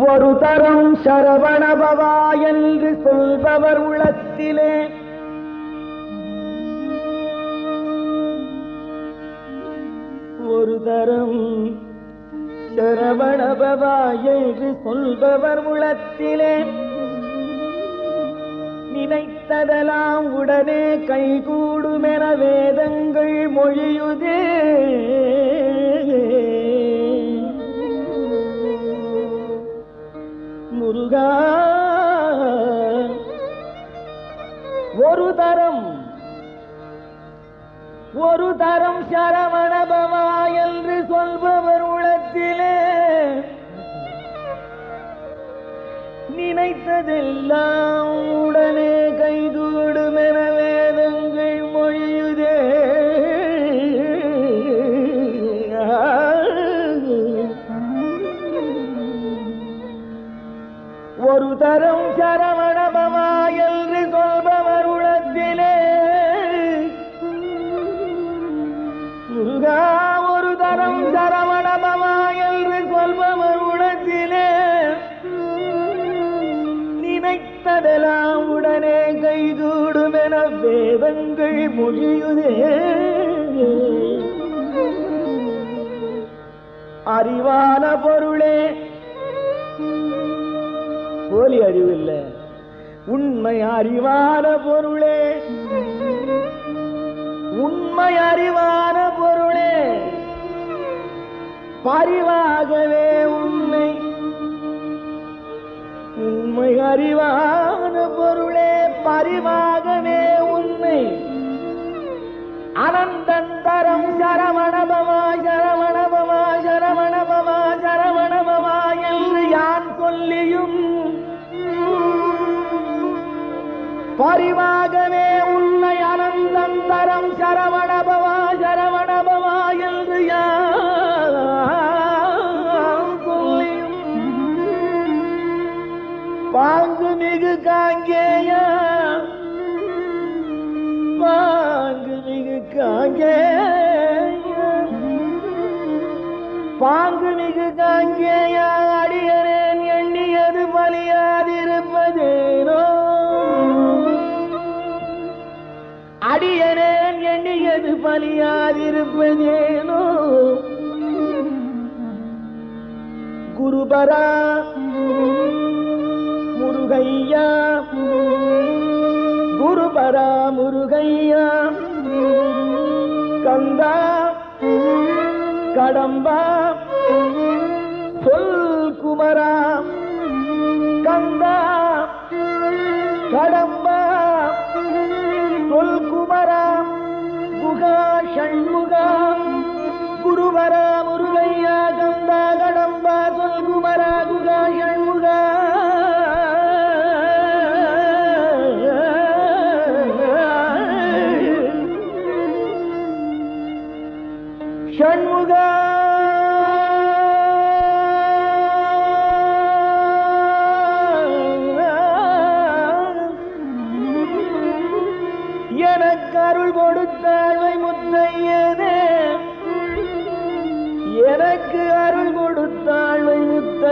ஒரு தரம் சரவணபவா என்று சொல்பவர் உளத்திலே. ஒரு தரம் சரவணபவா என்று சொல்பவர் உளத்திலே. நினைத்ததெல்லாம் உடனே கைகூடுமென வேதங்கள் மொழியுதே. முருகா ஒரு தரம் ஒரு தரம் சரவணபவா என்று சொல்பவர் உளத்திலே நினைத்ததெல்லாம் வேதங்கள் மொழியுதே அறிவான பொருளே. போலி அறிவு இல்ல உண்மை அறிவான பொருளே. உண்மை அறிவான பொருளே. பரிவாகவே உண்மை. உண்மை அறிவான பொருளே. பரிவாகவே அனந்தந்தரம் சரவணபவா சரவணபவா சரவணபவா சரவணபவா என்று யான் சொல்லியும் பரிவாகவே உன்னை அனந்தந்தரம் சரவணபவா சரவணபவா என்று யான் சொல்லியும். பாங்கு மிகு காங்கே பாங்கு மிகு காங்கேயா அடியரேன் எண்ணியது பலியாதிருப்பதேனோ? அடியரேன் எண்ணியது பலியாதிருப்பதேனோ? குருபரா முருகையா குருபரா முருகையா கந்தா கடம்பா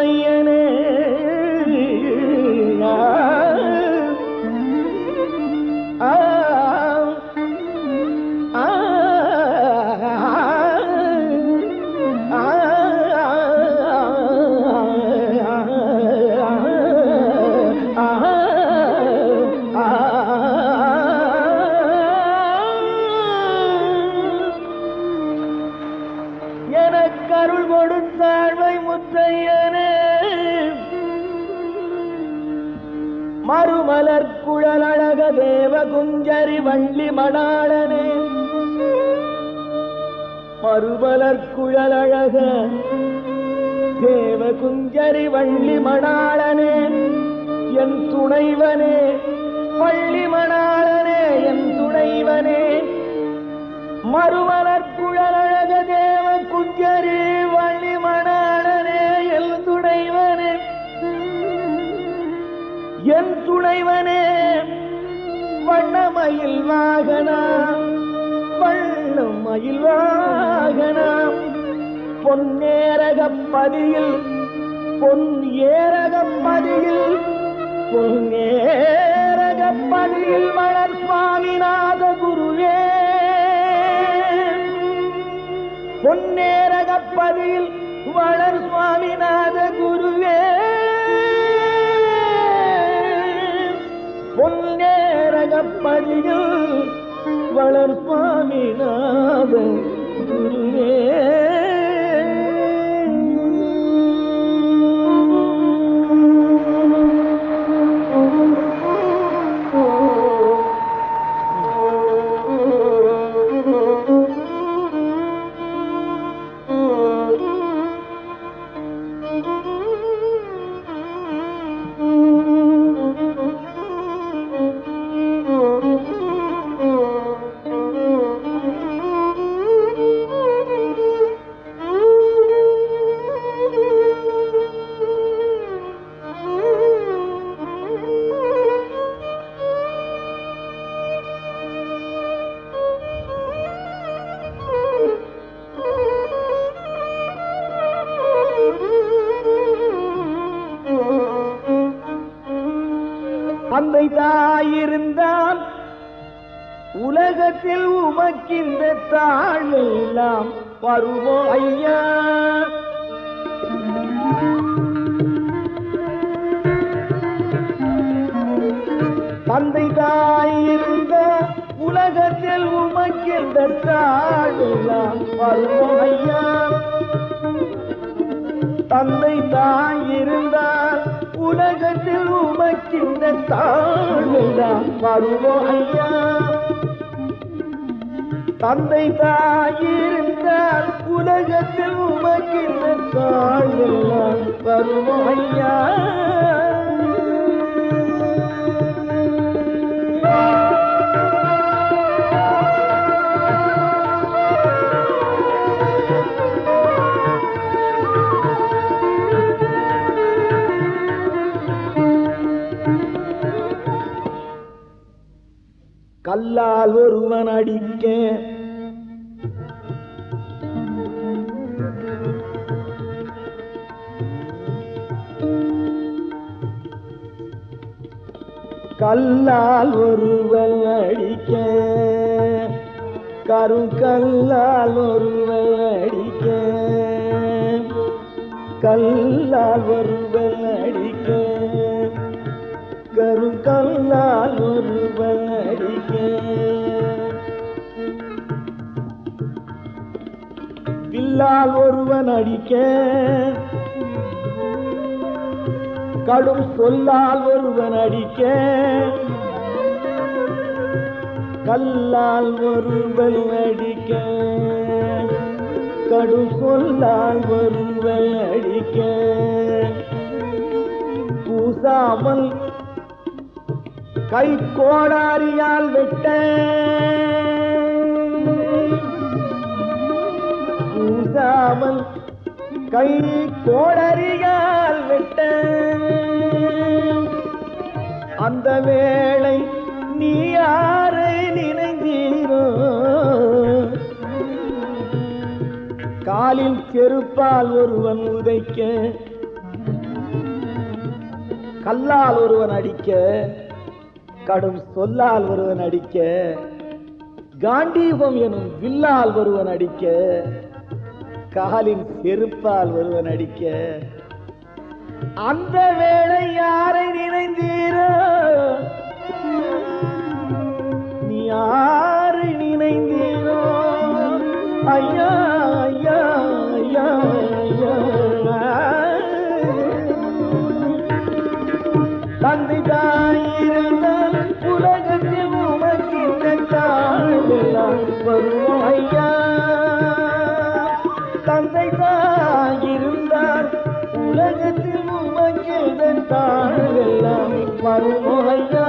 ويا மறுமலர் குழலழக தேவ குஞ்சரி வள்ளி மணாளனே மறுமலர் குழலழக தேவ குஞ்சரி வள்ளி மணாளனே என் துணைவனே என் வண்ணமயில் வாகனாம் வண்ணமயில் வாகனா. பொன்னேரகப் பதியில் பொன் ஏரகப்பதியில் பொன்னேரகப்பதியில் மலர் சுவாமிநாத குருவே பொன்னேரகப்பதியில் வளர் சுவாமிநாத குருவே பொன்னேரகப்பதியில் வளர் சுவாமிநாதன் குருவே. உலகத்தில் உமக்கிந்த தாழெல்லாம் வருமோ ஐயா? தந்தை தாயிருந்த உலகத்தில் உமக்கிந்த தாழெல்லாம் வருமோ ஐயா? தந்தை தாயிருந்தால் உலகத்தில் உமக்கிந்த தாழ்வுதான் வருவோ ஐயா? தந்தை தாயிருந்தால் உலகத்தில் உமக்கின்ற தாழ்வுதான் வருவோ ஐயா கல்லால் ஒருவன் அடிக்க கல்லால் ஒருவன் அடிக்க. கருங்கல்லால் ஒருவன் அடிக்க. கல்லால் ஒருவன் அடிக்க. கருங்கல்லால் ஒருவன் அடிக்க. வில்லால் ஒருவன் அடிக்க. கடும் சொல்லால் ஒருவன் அடிக்க. கல்லால் ஒருவன் அடிக்க. கடும் சொல்லால் ஒருவன் அடிக்க. பூசாமல் கை கோடாரியால் வெட்ட. பூசாமல் கை கோடரி விட்ட அந்த வேளை நீ யாரை நினைந்தீரோ? காலில் செருப்பால் ஒருவன் உதைக்க கல்லால் ஒருவன் அடிக்க கடும் சொல்லால் ஒருவன் அடிக்க காண்டீபம் எனும் வில்லால் ஒருவன் அடிக்க காலின் செருப்பால் ஒருவன் அடிக்க அந்த வேளை யாரை நினைந்தீரோ? நீ யாரை நினைந்தீரோ? ஐயா ஐயா ஐயா ஐயா. தந்தை தாயிருந்தால் உலகத்தில் உமக்கின்ற தாழெல்லாம் வரும் ஐயா. தந்தை தாயிருந்தால் உலகத்தில் தாழ்வெல்லாம் மறுமுகையா